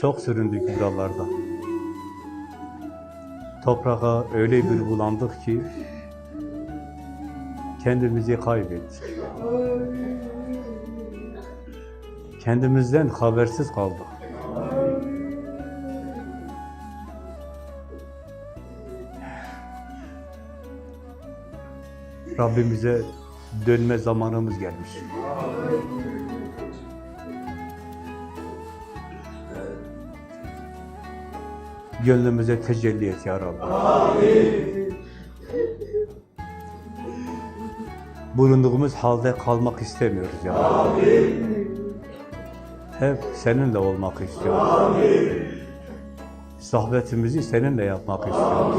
Çok süründük buralarda. Toprağa öyle bir bulandık ki kendimizi kaybettik. Kendimizden habersiz kaldık. Rabbimize dönme zamanımız gelmiş. Gönlümüze tecelli et ya Rabbi. Bulunduğumuz halde kalmak istemiyoruz ya Rabbi. Hep seninle olmak istiyoruz. Sohbetimizi seninle yapmak istiyoruz.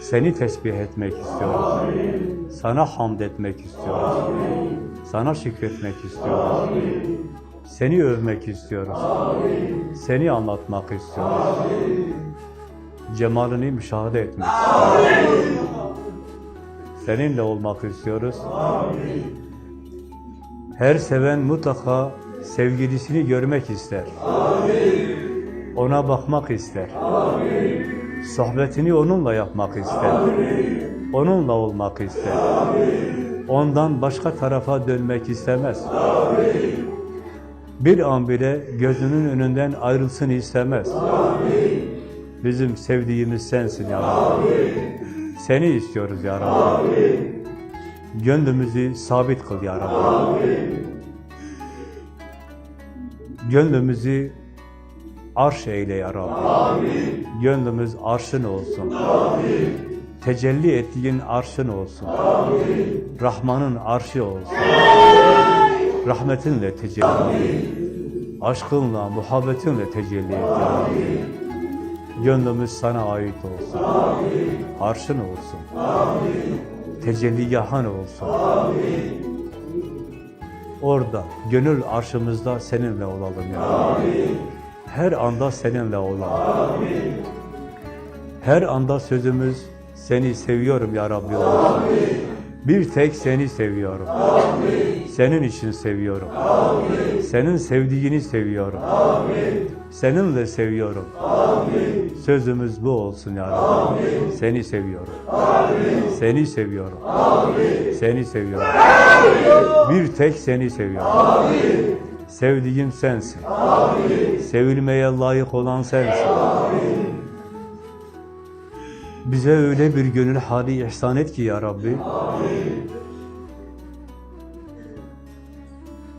Seni tesbih etmek istiyoruz. Sana hamd etmek istiyoruz. Sana şükretmek istiyoruz. Seni övmek istiyoruz. Seni anlatmak istiyoruz. Cemalini müşahede etmek istiyoruz. Seninle olmak istiyoruz. Her seven mutlaka sevgilisini görmek ister. Ona bakmak ister. Sohbetini onunla yapmak ister. Onunla olmak ister. Ondan başka tarafa dönmek istemez. Bir an bile gözünün önünden ayrılsın istemez. Bizim sevdiğimiz sensin ya Rabbi. Seni istiyoruz ya Rabbi. Gönlümüzü sabit kıl ya Rabbi. Gönlümüzü arş eyle ya Rabbi. Gönlümüz arşın olsun. Tecelli ettiğin arşın olsun. Rahman'ın arşı olsun. Rahmetinle tecelli. Aşkınla, muhabbetinle tecelli et. Gönlümüz sana ait olsun. Arşın olsun. Tecelligahan olsun. Orada, gönül arşımızda seninle olalım ya Rabbi. Her anda seninle olalım. Her anda sözümüz seni seviyorum ya Rabbi olsun. Bir tek seni seviyorum. Senin için seviyorum. Senin sevdiğini seviyorum. Seninle seviyorum. Sözümüz bu olsun ya Rabbi. Seni seviyorum. Seni seviyorum. Seni seviyorum. Bir tek seni seviyorum. Sevdiğim sensin. Sevilmeye layık olan sensin. Bize öyle bir gönül hali ihsan et ki ya Rabbi.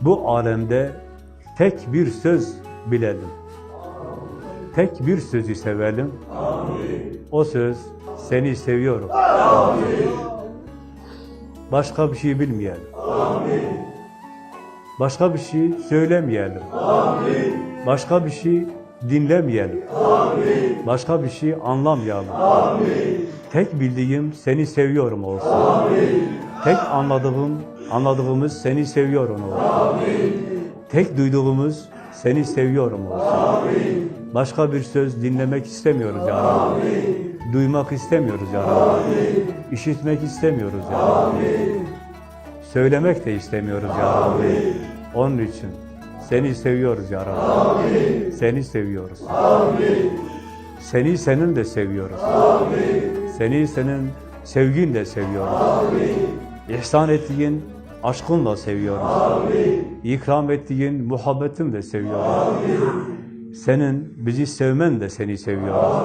Bu alemde tek bir söz bilelim. Tek bir sözü sevelim. O söz seni seviyorum. Başka bir şey bilmeyelim. Başka bir şey söylemeyelim. Başka bir şey dinlemeyelim. Başka bir şey anlamayalım. Tek bildiğim seni seviyorum olsun. Tek anladığım, anladığımız seni seviyorum olsun. Tek duyduğumuz seni seviyorum olsun. Başka bir söz dinlemek istemiyoruz ya Rabbi. Duymak istemiyoruz ya Rabbi. İşitmek istemiyoruz ya Rabbi. Söylemek de istemiyoruz ya Rabbi. Onun için seni seviyoruz ya Rabbi. Seni seviyoruz. Seni senin de seviyoruz. Seni senin sevginle seviyoruz. İhsan ettiğin aşkınla seviyoruz. İkram ettiğin muhabbetinle seviyoruz. Senin bizi sevmen de seni seviyoruz.